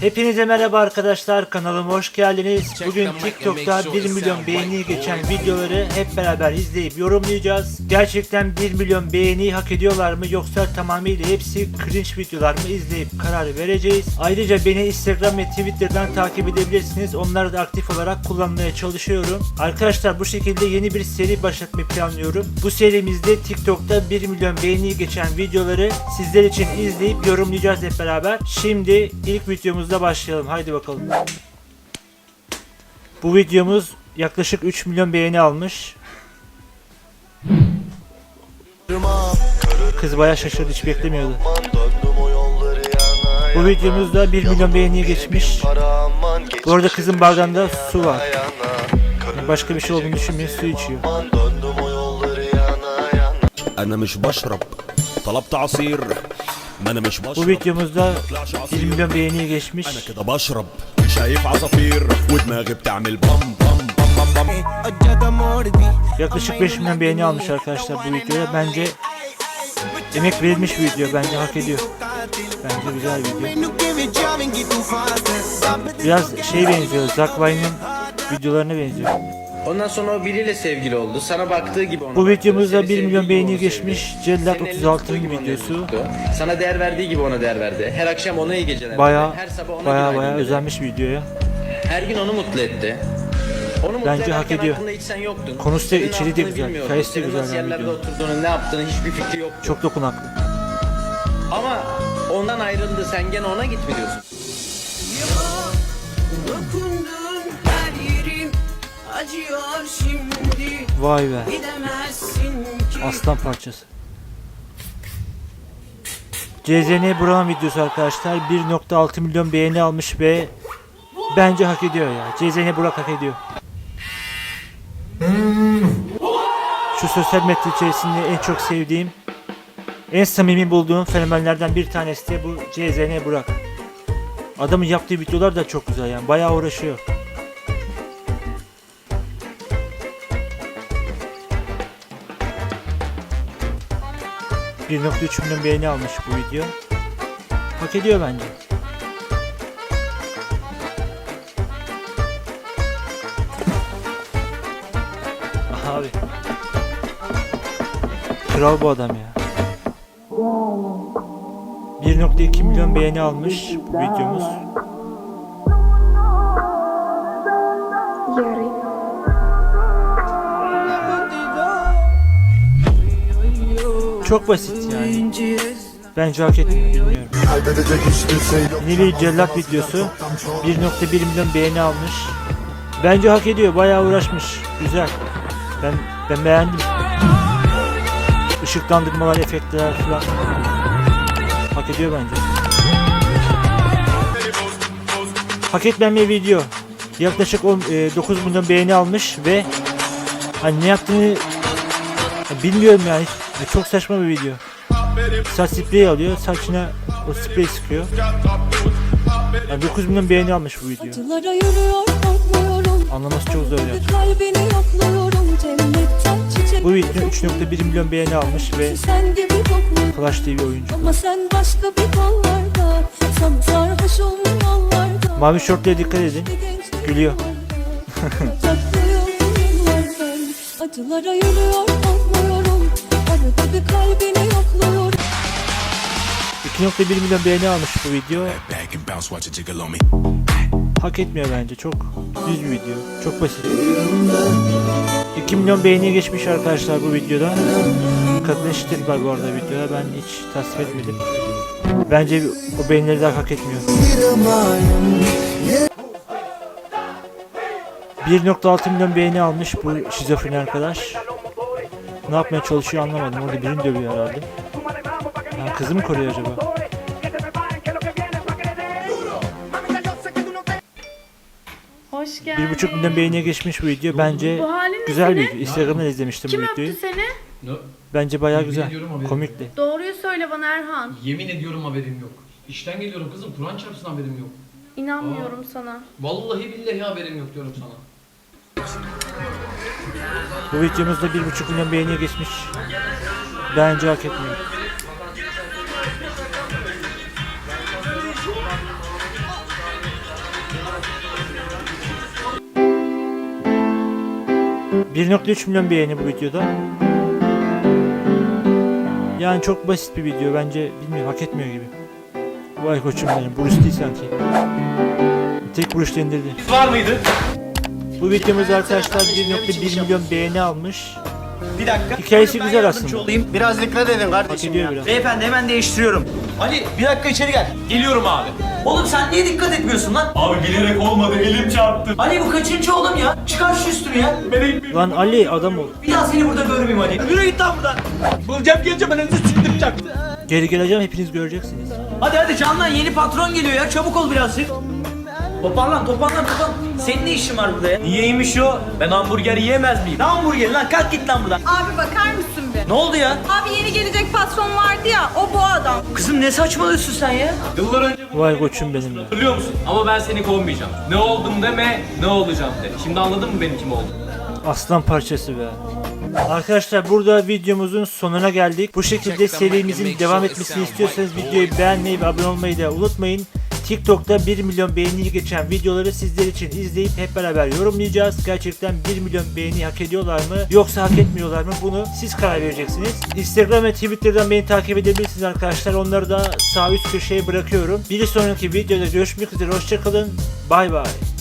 Hepinize merhaba arkadaşlar kanalıma hoş geldiniz. Bugün TikTok'ta 1 milyon beğeni geçen videoları hep beraber izleyip yorumlayacağız. Gerçekten 1 milyon beğeni hak ediyorlar mı yoksa tamamıyla hepsi cringe videolar mı izleyip karar vereceğiz. Ayrıca beni Instagram ve Twitter'dan takip edebilirsiniz. Onları da aktif olarak kullanmaya çalışıyorum. Arkadaşlar bu şekilde yeni bir seri başlatmayı planlıyorum. Bu serimizde TikTok'ta 1 milyon beğeni geçen videoları sizler için izleyip yorumlayacağız hep beraber. Şimdi ilk videomuzda başlayalım. Haydi bakalım. Bu videomuz yaklaşık 3 milyon beğeni almış. Kız baya şaşırdı hiç beklemiyordu. Bu videomuzda 1 milyon beğeniye geçmiş. Bu arada kızın bardağında su var. Başka bir şey olduğunu düşünmeyin su içiyor. انا مش بشرب طلبت عصير ما انا مش bu videomuzda 1 milyon beğeniye geçmiş. Yaklaşık 5 milyon beğeni almış arkadaşlar bu videoya. Bence emek verilmiş bir video. Bence hak ediyor. Bence güzel bir video. Biraz şey benziyor. Zack Vine'ın videolarına benziyor. Ondan sonra o biriyle sevgili oldu. Sana baktığı gibi ona Bu baktı. videomuzda Seni 1 milyon sevdiği beğeni onu geçmiş. sevdi. Cellat Senin elini 36'nın tuttuğu gibi onun elini videosu. tuttu. Sana değer verdiği gibi ona değer verdi. Her akşam ona iyi geceler. Baya Her sabah ona baya günaydın baya dedi. özenmiş videoya. Her gün onu mutlu etti. Onu mutlu Bence hak ederken ediyor. aklında hiç sen yoktun. Konusu da, Senin içeriği de aklını güzel, bilmiyordun. hikayesi de Senin güzel nasıl yani yerlerde videonun. oturduğunu, ne yaptığını hiçbir fikri yoktu. Çok dokunaklı. Ama ondan ayrıldı. Sen gene ona git mi diyorsun? Acıyor şimdi Vay be. Gidemezsin ki Aslan parçası. CZN Brown videosu arkadaşlar 1.6 milyon beğeni almış ve bence hak ediyor ya. CZN Burak hak ediyor. Şu sosyal medya içerisinde en çok sevdiğim, en samimi bulduğum fenomenlerden bir tanesi de bu CZN Burak. Adamın yaptığı videolar da çok güzel yani bayağı uğraşıyor. 1.3 milyon beğeni almış bu video. Hak ediyor bence. Abi. Kral bu adam ya. 1.2 milyon beğeni almış bu videomuz. Yarın. Çok basit yani. Bence hak etmiyor bilmiyorum. Nili Cellat videosu 1.1 milyon beğeni almış. Bence hak ediyor. Bayağı uğraşmış. Güzel. Ben ben beğendim. Işıklandırmalar, efektler falan. Hak ediyor bence. Hak etmeyen bir video. Yaklaşık 10, e, 9 milyon beğeni almış ve hani ne yaptığını ya bilmiyorum yani. Ya Çok saçma bir video. Saç spreyi alıyor, saçına o sprey sıkıyor. Yani 9 milyon beğeni almış bu video. Anlaması çok zor ya. Kalbini yokluyorum cennetten çiçek Bu video 3.1 milyon beğeni almış ve Flash TV oyuncu. Ama sen başka bir Sana sarhoş yollarda Mavi şortlara dikkat edin. Gülüyor. Acılara yürüyor korkmuyorum Arada bir kalbini yokluyorum 2.1 milyon beğeni almış bu video. Hak etmiyor bence. Çok düz bir video. Çok basit. 2 milyon beğeniye geçmiş arkadaşlar bu videoda. Kadın eşitlik var bu arada videoda. Ben hiç tasvip etmedim. Bence o beğenileri de hak etmiyor. 1.6 milyon beğeni almış bu şizofren arkadaş. Ne yapmaya çalışıyor anlamadım. Orada birini dövüyor herhalde. Ha, kızı mı koruyor acaba? Hoş geldin. 1.5 milyon beğeniye geçmiş bu video. Bence Bu halin güzel bir video. Instagram'dan izlemiştim Kim bu öptü videoyu. seni? Bence bayağı Yemin güzel. ediyorum haberim Komikti. Doğruyu söyle bana Erhan. Yemin ediyorum haberim yok. İşten geliyorum kızım. Kur'an çarpsın haberim yok. İnanmıyorum sana. Vallahi billahi haberim yok diyorum sana. Bu videomuzda 1.5 milyon beğeniye geçmiş. Bence hak etmiyor. ...1.3 milyon beğeni bu videoda. Yani çok basit bir video bence bilmiyorum hak etmiyor gibi. Vay koçum benim Bruce değil sanki. Tek Bruce dendirdi. Var mıydı? Bu videomuz arkadaşlar 1.1 milyon beğeni almış. Bir dakika. Hikayesi Ben güzel aslında. Olayım. Biraz dikkat edin kardeşim ya. biraz. Beyefendi hemen değiştiriyorum. Ali bir dakika içeri gel. Geliyorum abi. Oğlum sen niye dikkat etmiyorsun lan? Abi bilerek olmadı elim çarptı. Ali bu kaçıncı oğlum ya? Çıkar şu üstünü ya. Lan Ali adam ol. Bir daha seni burada görmeyeyim Ali. Yürü git lan buradan. Bulacağım geleceğim ben önce siktireceğim. Geri geleceğim hepiniz göreceksiniz. Hadi hadi Canlan yeni patron geliyor ya. Çabuk ol birazcık. Toparlan toparlan toparlan. Senin ne işin var burada ya? Niyeymiş o? Ben hamburger yiyemez miyim? Ne hamburgeri lan kalk git lan buradan. Abi bakar mısın be? Ne oldu ya? Abi yeni gelecek patron vardı ya o bu adam. Kızım ne saçmalıyorsun sen ya? Yıllar önce Vay koçum benim ya. hatırlıyor musun? Ama ben seni kovmayacağım. Ne oldum deme, ne olacağım de. Şimdi anladın mı benim kim oldum? Aslan parçası be. Arkadaşlar burada videomuzun sonuna geldik. Bu şekilde serimizin devam etmesini istiyorsanız videoyu beğenmeyi ve abone olmayı da unutmayın. TikTok'ta 1 milyon beğeniyi geçen videoları sizler için izleyip hep beraber yorumlayacağız. Gerçekten 1 milyon beğeni hak ediyorlar mı yoksa hak etmiyorlar mı bunu siz karar vereceksiniz. Instagram ve Twitter'dan beni takip edebilirsiniz arkadaşlar. Onları da sağ üst köşeye bırakıyorum. Bir sonraki videoda görüşmek üzere. Hoşçakalın. Bay bay.